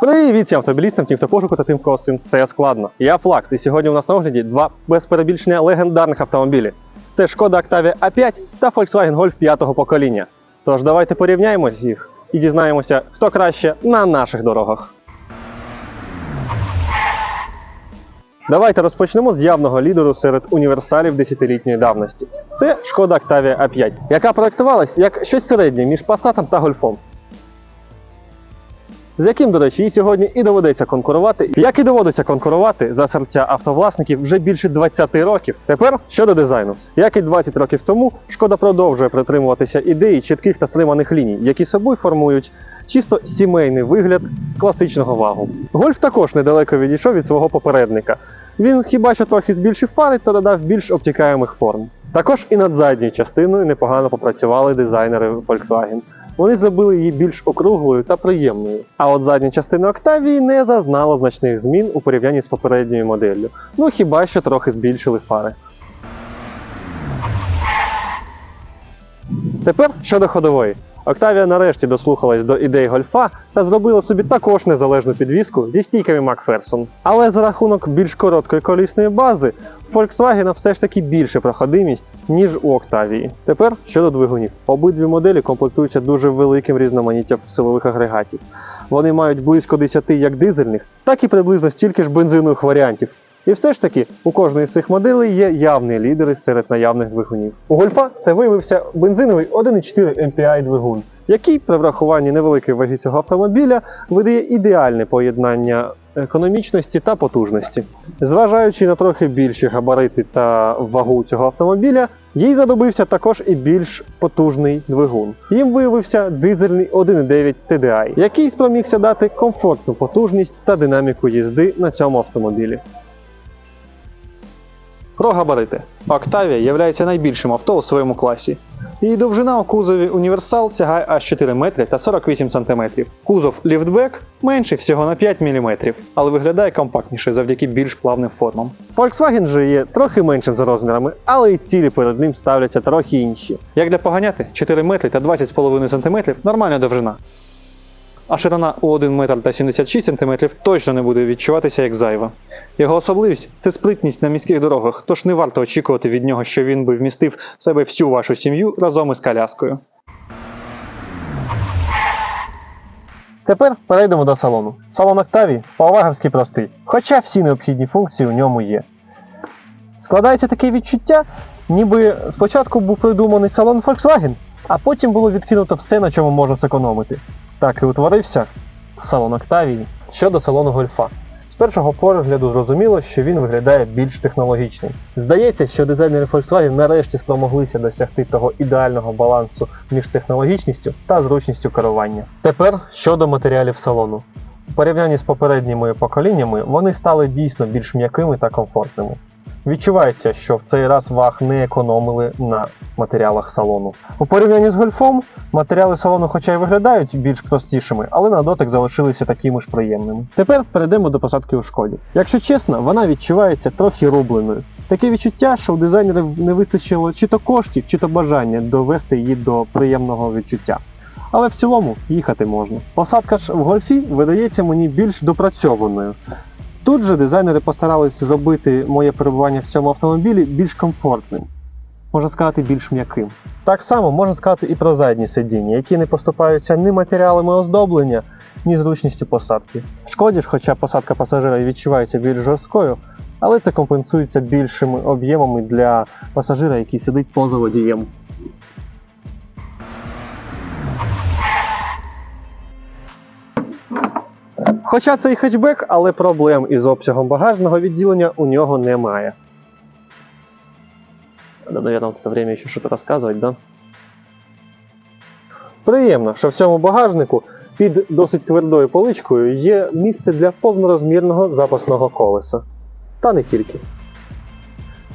Привіт автомобілістам, тим, хто пошуку та тим, кого з цим складно. Я Флакс, і сьогодні у нас на огляді два без перебільшення легендарних автомобілі. Це Шкода Octavia A5 та Volkswagen Golf 5-го покоління. Тож давайте порівняємо їх і дізнаємося, хто краще на наших дорогах. Давайте розпочнемо з явного лідеру серед універсалів десятилітньої давності. Це Шкода Octavia A5, яка проектувалась як щось середнє між Passat та Гольфом з яким, до речі, і сьогодні і доведеться конкурувати, як і доводиться конкурувати за серця автовласників вже більше 20 років. Тепер щодо дизайну, як і 20 років тому, шкода продовжує притримуватися ідеї чітких та стриманих ліній, які собою формують чисто сімейний вигляд класичного вагу. Гольф також недалеко відійшов від свого попередника. Він хіба що трохи збільшив фари та додав більш обтікаємих форм. Також і над задньою частиною непогано попрацювали дизайнери Volkswagen. Вони зробили її більш округлою та приємною. А от задня частина Октавії не зазнала значних змін у порівнянні з попередньою моделлю. Ну хіба що трохи збільшили фари. Тепер щодо ходової. Октавія нарешті дослухалась до ідей гольфа та зробила собі також незалежну підвіску зі стійками Макферсон. Але за рахунок більш короткої колісної бази, у Volkswagen все ж таки більше проходимість, ніж у Октавії. Тепер щодо двигунів. Обидві моделі комплектуються дуже великим різноманіттям силових агрегатів. Вони мають близько 10 як дизельних, так і приблизно стільки ж бензинових варіантів. І все ж таки, у кожної з цих моделей є явні лідери серед наявних двигунів. У Гольфа це виявився бензиновий 1,4 MPI двигун, який при врахуванні невеликої ваги цього автомобіля видає ідеальне поєднання економічності та потужності. Зважаючи на трохи більші габарити та вагу цього автомобіля, їй знадобився також і більш потужний двигун. Їм виявився дизельний 1.9 TDI, який спромігся дати комфортну потужність та динаміку їзди на цьому автомобілі. Про габарити. Octavia є найбільшим авто у своєму класі. Її довжина у кузові універсал сягає аж 4 метри та 48 см. Кузов ліфтбек менший всього на 5 мм, але виглядає компактніше завдяки більш плавним формам. Volkswagen же є трохи меншим за розмірами, але і цілі перед ним ставляться трохи інші. Як для поганяти, 4 метри та 20,5 см нормальна довжина. А ширина у 1 метр та 76 см точно не буде відчуватися як зайва. Його особливість це спритність на міських дорогах, тож не варто очікувати від нього, що він би вмістив в себе всю вашу сім'ю разом із коляскою. Тепер перейдемо до салону. Салон Octavia по-ваговськи простий, хоча всі необхідні функції у ньому є. Складається таке відчуття, ніби спочатку був придуманий салон Volkswagen, а потім було відкинуто все, на чому можна зекономити. Так і утворився салон Octavia щодо салону Гольфа. З першого погляду зрозуміло, що він виглядає більш технологічним. Здається, що дизайнери Volkswagen нарешті спромоглися досягти того ідеального балансу між технологічністю та зручністю керування. Тепер щодо матеріалів салону. У порівнянні з попередніми поколіннями вони стали дійсно більш м'якими та комфортними. Відчувається, що в цей раз ваг не економили на матеріалах салону. У порівнянні з гольфом матеріали салону, хоча й виглядають більш простішими, але на дотик залишилися такими ж приємними. Тепер перейдемо до посадки у шкоді. Якщо чесно, вона відчувається трохи рубленою. Таке відчуття, що у дизайнерів не вистачило чи то коштів, чи то бажання довести її до приємного відчуття. Але в цілому їхати можна. Посадка ж в гольфі видається мені більш допрацьованою. Тут же дизайнери постаралися зробити моє перебування в цьому автомобілі більш комфортним, можна сказати, більш м'яким. Так само можна сказати і про задні сидіння, які не поступаються ні матеріалами оздоблення, ні зручністю посадки. Шкоді ж, хоча посадка пасажира відчувається більш жорсткою, але це компенсується більшими об'ємами для пасажира, який сидить поза водієм. Хоча це і хетчбек, але проблем із обсягом багажного відділення у нього немає. Надо, наверное, вот это время еще что-то рассказывать, да? Приємно, що в цьому багажнику під досить твердою поличкою є місце для повнорозмірного запасного колеса. Та не тільки.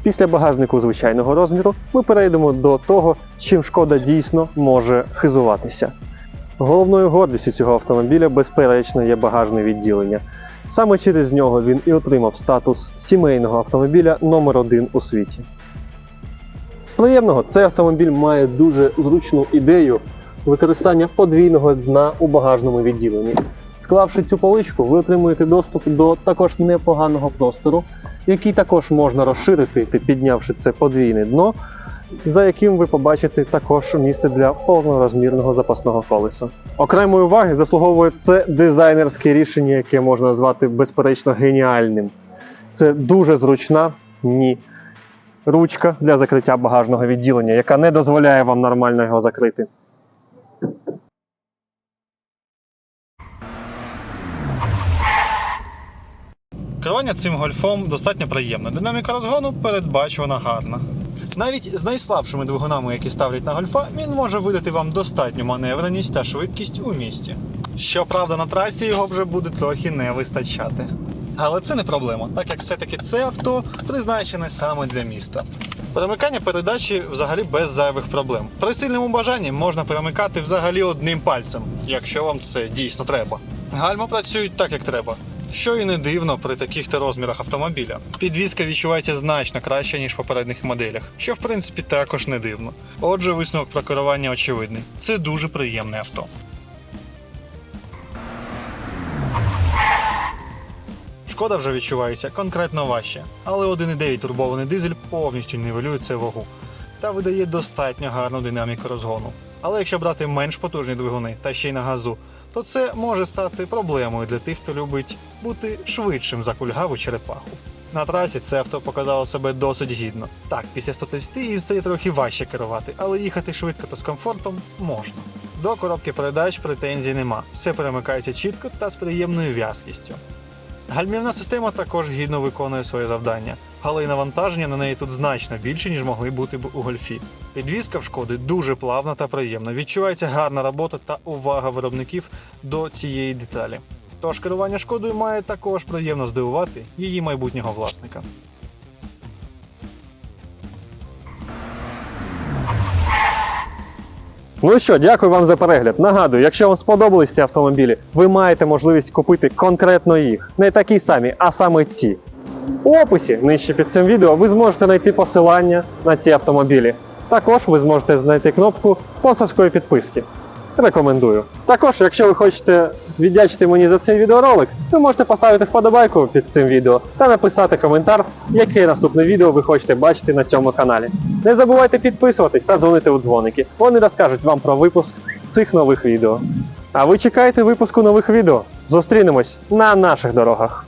Після багажнику звичайного розміру ми перейдемо до того, чим шкода дійсно може хизуватися. Головною гордістю цього автомобіля, безперечно, є багажне відділення. Саме через нього він і отримав статус сімейного автомобіля номер 1 у світі. З приємного цей автомобіль має дуже зручну ідею використання подвійного дна у багажному відділенні. Склавши цю поличку, ви отримуєте доступ до також непоганого простору, який також можна розширити, піднявши це подвійне дно, за яким ви побачите також місце для повнорозмірного запасного колеса. Окремої уваги заслуговує це дизайнерське рішення, яке можна назвати безперечно геніальним. Це дуже зручна ні. Ручка для закриття багажного відділення, яка не дозволяє вам нормально його закрити. Керування цим гольфом достатньо приємне. Динаміка розгону передбачувана гарна. Навіть з найслабшими двигунами, які ставлять на гольфа, він може видати вам достатню маневреність та швидкість у місті. Щоправда, на трасі його вже буде трохи не вистачати. Але це не проблема, так як все-таки це авто призначене саме для міста. Перемикання передачі взагалі без зайвих проблем. При сильному бажанні можна перемикати взагалі одним пальцем, якщо вам це дійсно треба. Гальма працюють так, як треба. Що і не дивно при таких та розмірах автомобіля. Підвізка відчувається значно краще, ніж в попередніх моделях, що в принципі також не дивно. Отже, висновок про керування очевидний. Це дуже приємне авто. Шкода вже відчувається конкретно важче, але 1,9 турбований дизель повністю нівелює це вагу та видає достатньо гарну динаміку розгону. Але якщо брати менш потужні двигуни та ще й на газу, то це може стати проблемою для тих, хто любить бути швидшим за кульгаву черепаху. На трасі це авто показало себе досить гідно. Так, після 130 їм стає трохи важче керувати, але їхати швидко та з комфортом можна. До коробки передач претензій нема. Все перемикається чітко та з приємною в'язкістю. Гальмівна система також гідно виконує своє завдання, але й навантаження на неї тут значно більше, ніж могли бути б у гольфі. Підвізка в шкоди дуже плавна та приємна. Відчувається гарна робота та увага виробників до цієї деталі. Тож керування шкодою має також приємно здивувати її майбутнього власника. Ну що, дякую вам за перегляд. Нагадую, якщо вам сподобались ці автомобілі, ви маєте можливість купити конкретно їх. Не такі самі, а саме ці. У описі нижче під цим відео ви зможете знайти посилання на ці автомобілі. Також ви зможете знайти кнопку спонсорської підписки. Рекомендую. Також, якщо ви хочете віддячити мені за цей відеоролик, ви можете поставити вподобайку під цим відео та написати коментар, яке наступне відео ви хочете бачити на цьому каналі. Не забувайте підписуватись та дзвонити у дзвоники. Вони розкажуть вам про випуск цих нових відео. А ви чекаєте випуску нових відео. Зустрінемось на наших дорогах.